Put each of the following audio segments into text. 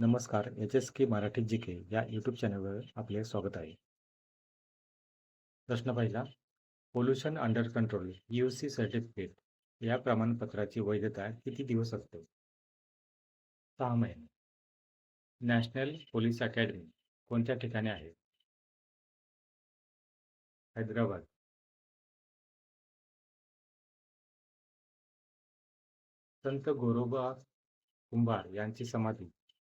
नमस्कार H S K Marathi G K या YouTube चॅनलवर आपले स्वागत आहे. प्रश्न पहिला pollution under control U C certificate या प्रमाणपत्राची वैधता किती दिवस असते? सहा महिने. नॅशनल पोलीस अकॅडमी कोणत्या ठिकाणी आहे? हैदराबाद. संत गोरोबा कुंभार यांची समाधी.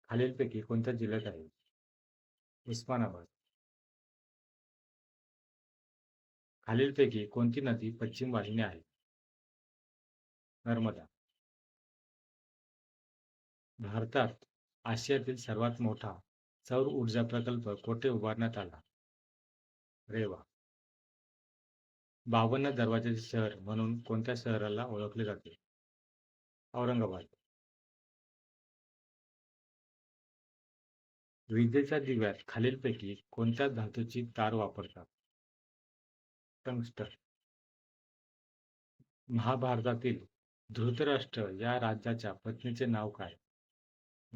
खालीलपैकी कोणत्या जिल्ह्यात आहे? उस्मानाबाद. खालीलपैकी कोणती नदी पश्चिम वाहिनी आहे? नर्मदा. भारतात आशियातील सर्वात मोठा सौर ऊर्जा प्रकल्प कोठे उभारण्यात आला? रेवा. बावन्न दरवाजाचे शहर म्हणून कोणत्या शहराला ओळखले जाते? औरंगाबाद. विजेच्या दिव्यात खालीलपैकी कोणत्या धातूची तार वापरतात? टंगस्टर. महाभारतातील धृतराष्ट्र या राज्याच्या पत्नीचे नाव काय?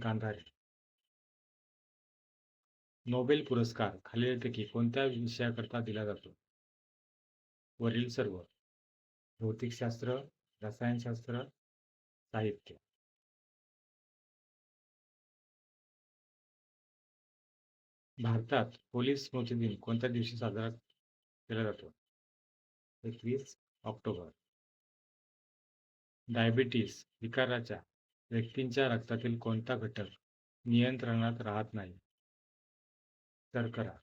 गांधारी. नोबेल पुरस्कार खालीलपैकी कोणत्या विषयाकरता दिला जातो? वरील सर्व. भौतिकशास्त्र रसायनशास्त्र साहित्य. भारतात पोलीस स्मृती दिन कोणत्या दिवशी साजरा केला जातो? एकवीस ऑक्टोबर. डायबिटीस विकाराच्या व्यक्तींच्या रक्तातील कोणता घटक नियंत्रणात राहत नाही? शर्करा.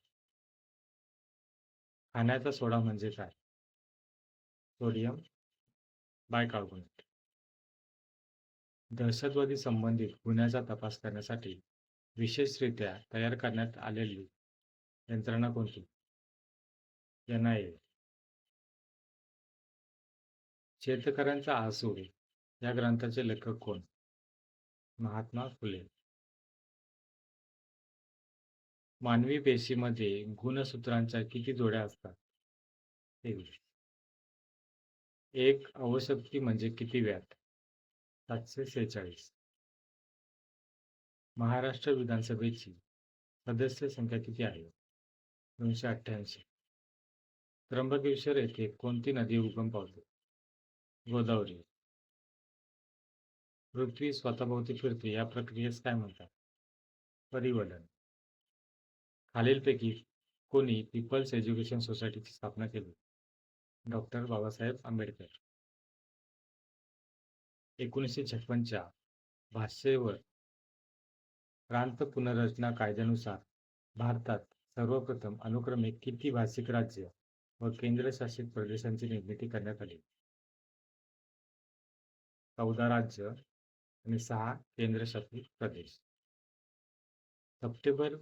खाण्याचा सोडा म्हणजे काय? Sodium bicarbonate. दहशतवादी संबंधित गुन्ह्याचा तपास करण्यासाठी विशेषरित्या तयार करण्यात आलेली यंत्रणा कोणती? N I A. शेतकऱ्यांचा आसूड या ग्रंथाचे लेखक कोण? महात्मा फुले. मानवी पेशीमध्ये गुणसूत्रांच्या किती जोड्या असतात? तेवीस. एक अवशक्ती म्हणजे किती व्यात सातशे सेहेचाळीस. महाराष्ट्र विधानसभेची सदस्य संख्या किती आहे? दोनशे अठ्ठ्याऐंशी. त्र्यंबकेश्वर येथे कोणती नदी उगम पावते? गोदावरी. पृथ्वी स्वतःभोवती फिरते या प्रक्रियेस काय म्हणतात? परिवलन. खालीलपैकी कोणी पीपल्स एज्युकेशन सोसायटीची स्थापना केली? डॉक्टर बाबासाहेब आंबेडकर. एकोणीसशे छप्पनच्या भाषेवर प्रांत पुनर्रचना कायद्यानुसार भारतात सर्वप्रथम अनुक्रमे किती भाषिक राज्य व केंद्रशासित प्रदेशांची निर्मिती करण्यात आली? चौदा राज्य आणि सहा केंद्रशासित प्रदेश. सप्टेंबर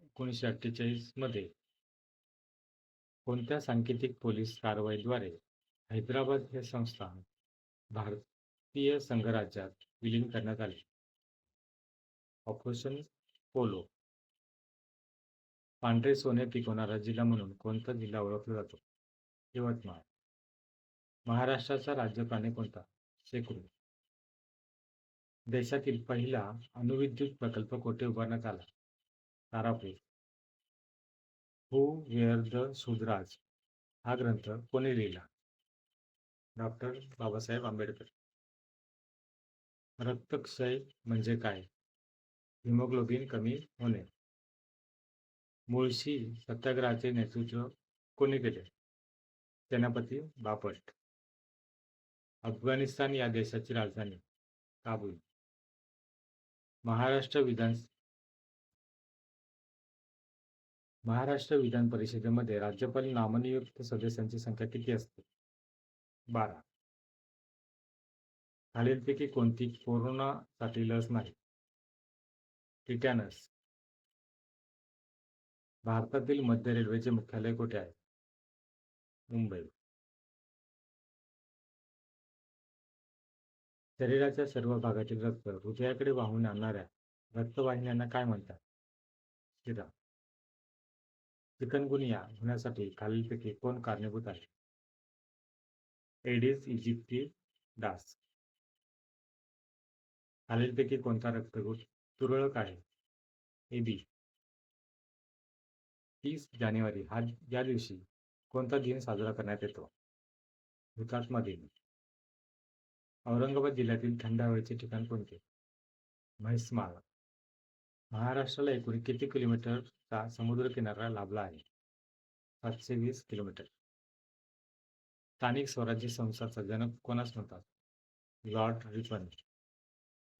एकोणीसशे अठ्ठेचाळीसमध्ये कोणत्या सांकेतिक पोलीस कारवाईद्वारे हैदराबाद हे संस्थान भारतीय संघराज्यात विलीन करण्यात आले? Operation Polo. पांढरे सोने पिकवणारा जिल्हा म्हणून कोणता जिल्हा ओळखला जातो? यवतमाळ. महाराष्ट्राचा राज्य प्राणी कोणता? शेकडू. देशातील पहिला अणुविद्युत प्रकल्प कोठे उभारण्यात आला? Tarapur. Who. Where the Sudharaj हा ग्रंथ कोणी लिहिला? डॉक्टर बाबासाहेब आंबेडकर. रक्तक्षय म्हणजे काय? हिमोग्लोबिन कमी होणे. मुळशी सत्याग्रहाचे नेतृत्व कोणी केले? सेनापती बापट. अफगाणिस्तान या देशाची राजधानी काबूल. महाराष्ट्र विधान महाराष्ट्र विधान परिषदेमध्ये राज्यपाल नामनियुक्त सदस्यांची संख्या किती असते? बारा. खालीलपैकी कोणती कोरोनासाठी लस नाही? टिटॅनस. भारतातील मध्य रेल्वेचे मुख्यालय कुठे आहे? मुंबई. शरीराच्या सर्व भागातील रक्त हृदयाकडे वाहून आणणाऱ्या रक्तवाहिन्यांना काय म्हणतात? शिरा चिकनगुनिया होण्यासाठी खालीलपैकी कोण कारणीभूत आहे? एडिस इजिप्ती डास खालीलपैकी कोणता रक्तगुट तुरळक आहे. A B. तीस जानेवारी हा या दिवशी कोणता दिन साजरा करण्यात येतो? हुतात्मा दिन औरंगाबाद जिल्ह्यातील थंड हवेचे ठिकाण कोणते? म्हैसमाळ. महाराष्ट्राला एकूण किती किलोमीटरचा समुद्रकिनारा लाभला आहे? सातशे वीस किलोमीटर. स्थानिक स्वराज्य संस्थाचा जनक कोणास म्हणतात? लॉर्ड रिपन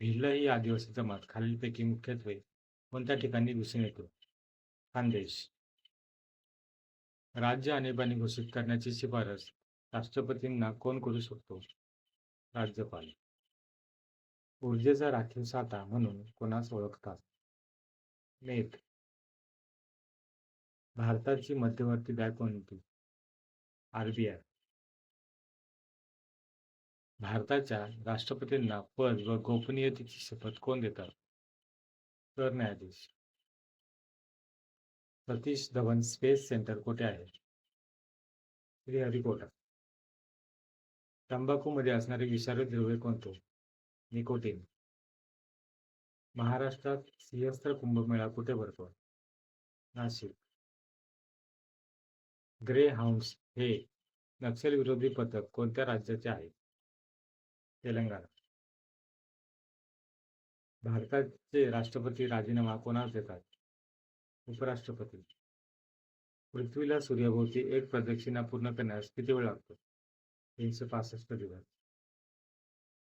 भिल्ल ही आदिवासी जमात खालीलपैकी मुख्यत्वे कोणत्या ठिकाणी दिसून येतो? खानदेश. राज्य आणीबाणी घोषित करण्याची शिफारस राष्ट्रपतींना कोण करू शकतो? राज्यपाल. ऊर्जेचा राखीव साठा म्हणून कोणास ओळखतात? मेघ. भारताची मध्यवर्ती बँक कोणती? आरबीआय भारताच्या राष्ट्रपतींना पद व गोपनीयतेची शपथ कोण देतात? सरन्यायाधीश सतीश धवन स्पेस सेंटर कुठे आहे? श्रीहरिकोटा. तंबाखूमध्ये असणारे विषारी द्रव्य कोणते? निकोटीन. महाराष्ट्रात सिंहस्त्र कुंभमेळा कुठे भरतो? नाशिक. ग्रे हाऊंड्स हे नक्षलविरोधी पथक कोणत्या राज्याचे आहे? तेलंगणा. भारताचे राष्ट्रपती राजीनामा कोणास देतात? उपराष्ट्रपती. पृथ्वीला सूर्याभोवती एक प्रदक्षिणा पूर्ण करण्यास किती वेळ लागतो? तीनशे पासष्ट दिवस.